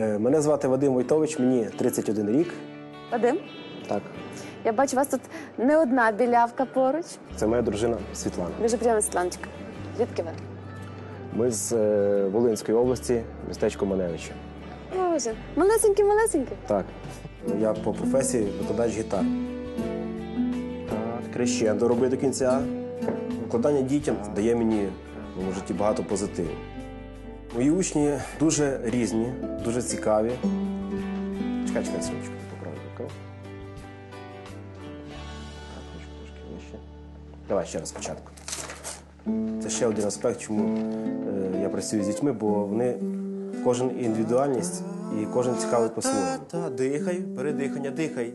Е, Мене звати Вадим Войтович, мені 31 рік. Вадим, Так, я бачу, у вас тут не одна білявка поруч. це моя дружина Світлана. Дуже приємно, Світланочка. Звідки ви? Ми з е, Волинської області, містечко Маневича. Боже, малесенькі, малесенькі. Так. Я по професії викладач гітар. Так, крещендо роблю до кінця. Викладання дітям дає мені в моєму житті багато позитиву. Мої учні дуже різні, дуже цікаві. Чекай, чекай, поправлю. Так, трошки вище. Давай ще раз спочатку. Це ще один аспект, чому е, я працюю з дітьми, бо вони кожен індивідуальність і кожен цікавий по-своєму. Та, дихай, передихання, дихай.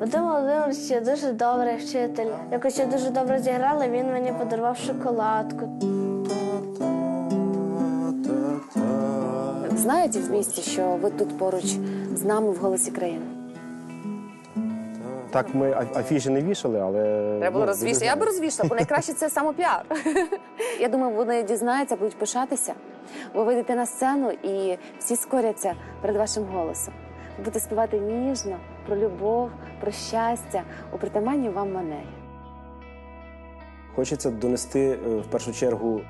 Вадим Володимирович дуже добрий вчитель. Якось я дуже добре зіграла, він мені подарував шоколадку. Знаєте в місті, що ви тут поруч з нами в голосі країни? Так, ми а- афіші не вішали, але. Треба було ну, розвішати. Я би знають. розвішала, бо найкраще це самопіар. Я думаю, вони дізнаються, будуть пишатися. Ви вийдете на сцену і всі скоряться перед вашим голосом. Ви будете співати ніжно про любов, про щастя у притаманній вам манері. Хочеться донести е, в першу чергу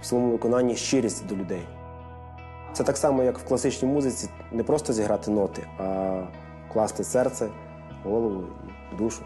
в своєму виконанні щирість до людей. Це так само, як в класичній музиці, не просто зіграти ноти, а класти серце, голову душу.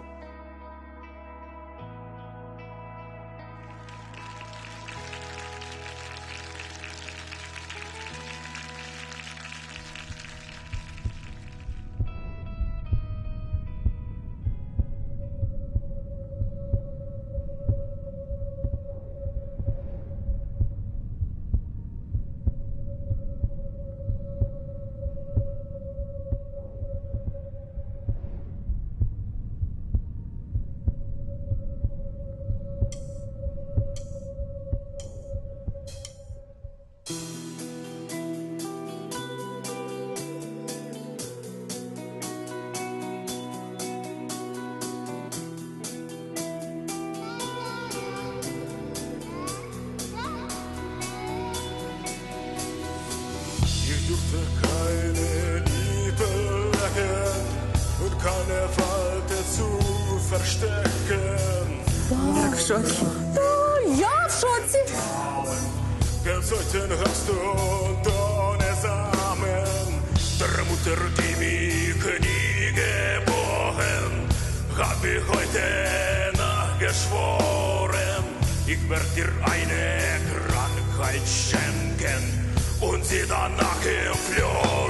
Verstecken. Так, в шоці. Я в шоці. Gezogen hast du ohne Samen, der Mutter, die mich nie geboren, hab ich heute nachgeschworen, ich werd dir eine Krankheit schenken und sie danach im Fluss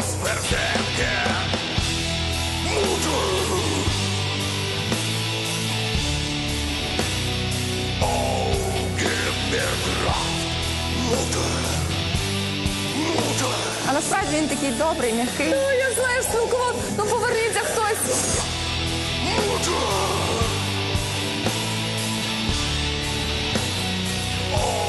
він такий добрий, м'який. Ну, я знаю, сука, ну поверніться хтось. Mutter! Oh,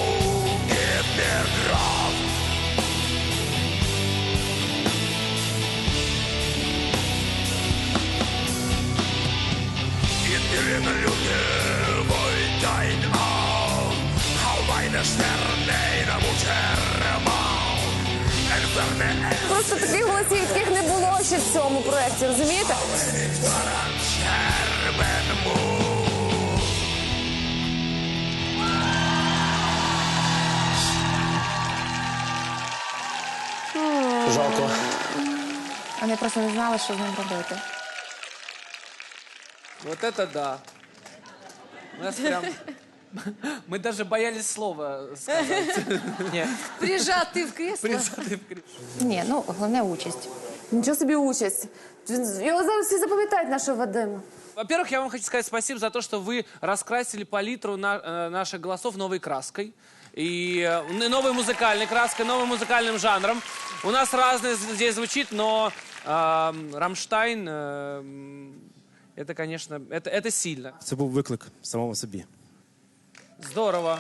Просто таких голосів, яких не було ще в цьому проєкті, розумієте? Жалко. Вони просто не знали, що з ним робити. Вот это да. У нас прям... Мы даже боялись слова сказать. Нет, Прижати в кресло. прижатый в крик. Ні, ну головне участь. Нічого собі участь. Він- Його зараз всі запам'ятають нашого Вадима. Во-первых, я вам хочу сказать спасибо за то, что вы раскрасили палитру на- э, наших голосов новой краской. И э, н- новой музыкальной краской, новым музыкальным жанром. У нас разное з- здесь звучит, но эм, Рамштайн, эм, это, конечно, это, это сильно. Це був виклик самому собі. Здорово.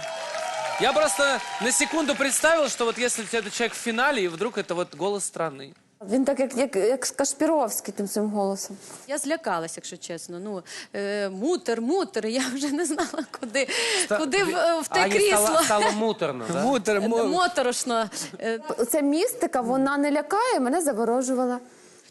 Я просто на секунду представил, что вот если этот человек в финале, и вдруг это вот голос страны. Він так, як, як, як Кашпіровський тим своїм голосом. Я злякалась, якщо чесно. Ну, е, мутер, мутер, я вже не знала, куди, куди в, в те Ані крісло. Стало, стало муторно. да? Мутер, Е, Моторошно. Е, Ця містика, вона не лякає, мене заворожувала.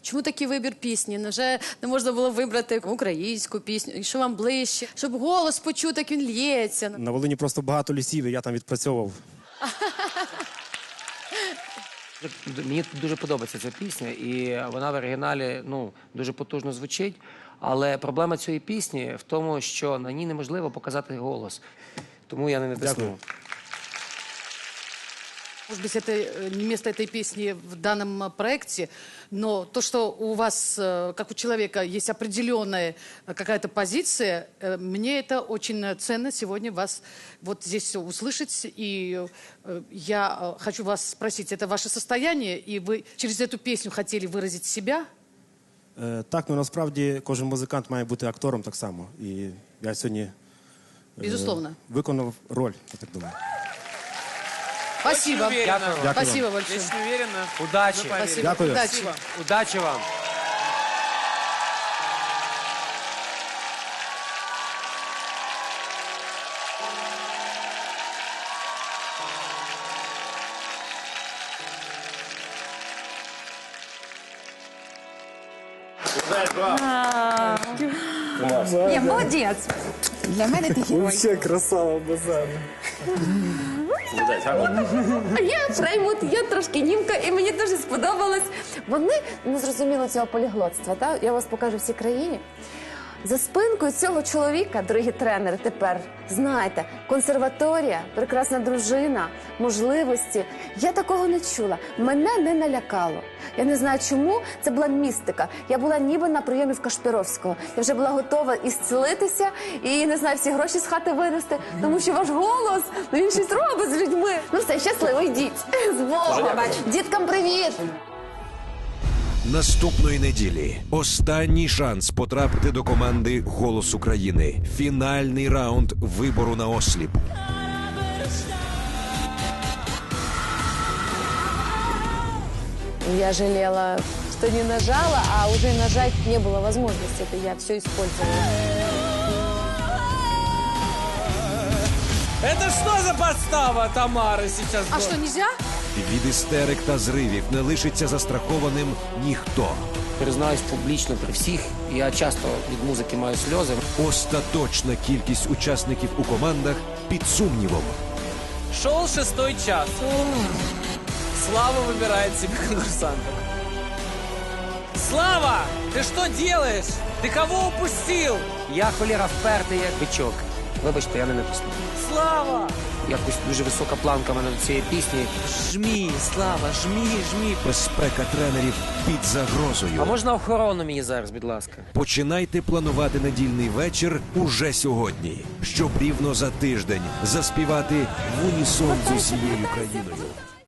Чому такий вибір пісні? Невже не можна було вибрати українську пісню, що вам ближче, щоб голос почути, як він лється? На Волині просто багато лісів, і я там відпрацьовував. Мені дуже подобається ця пісня, і вона в оригіналі ну, дуже потужно звучить. Але проблема цієї пісні в тому, що на ній неможливо показати голос. Тому я не натиснув. Дякую. Может быть, это э, не место этой песни в данном э, проекте, но то, что у вас, э, как у человека, есть определенная э, какая-то позиция, э, мне это очень э, ценно сегодня вас вот здесь услышать. И э, я э, хочу вас спросить, это ваше состояние, и вы через эту песню хотели выразить себя? Е, так, ну насправді кожен музикант має бути актором так само. І я сьогодні е, Безусловно. виконав роль, я так думаю. Спасибо. Уверенно. Дякую вам. Спасибо большое. Очень уверенно. Удачі! Мы поверим. Спасибо. Дякую. Удачи. Удачі вам! Ні, молодець. Для мене ти герой. красава А я Фреймут, я трошки німка, і мені дуже сподобалось. Вони не зрозуміли цього поліглотства. Та? Я вас покажу всій країні. За спинкою цього чоловіка, дорогі тренери, тепер знаєте, консерваторія, прекрасна дружина, можливості. Я такого не чула. Мене не налякало. Я не знаю, чому це була містика. Я була ніби на прийомі в Кашпіровського. Я вже була готова ісцілитися і не знаю, всі гроші з хати винести, тому що ваш голос ну, він щось робить з людьми. Ну все, щасливо, йдіть. З Богом. Діткам привіт. Наступної неділі останній шанс потрапити до команди Голос України. Фінальний раунд вибору на осліп. Я жалела, что не нажала, а уже нажать не было возможности. Это я все использовала. Это что за подстава Тамары сейчас? А была? что, нельзя? Від істерик та зривів не лишиться застрахованим ніхто. Признаюсь публічно при всіх. Я часто від музики маю сльози. Остаточна кількість учасників у командах під сумнівом. Шел шестой час. Слава выбирает себе конкурсантов. Слава, ты что делаешь? Ты кого упустил? Я холєра впертий як бичок. Вибачте, я не натиснув. Слава! Якось дуже висока планка в мене до цієї пісні. Жмі, Слава, жмі, жмі. Безпека тренерів під загрозою. А можна охорону мені зараз, будь ласка? Починайте планувати недільний вечір уже сьогодні, щоб рівно за тиждень заспівати в унісон з усією країною.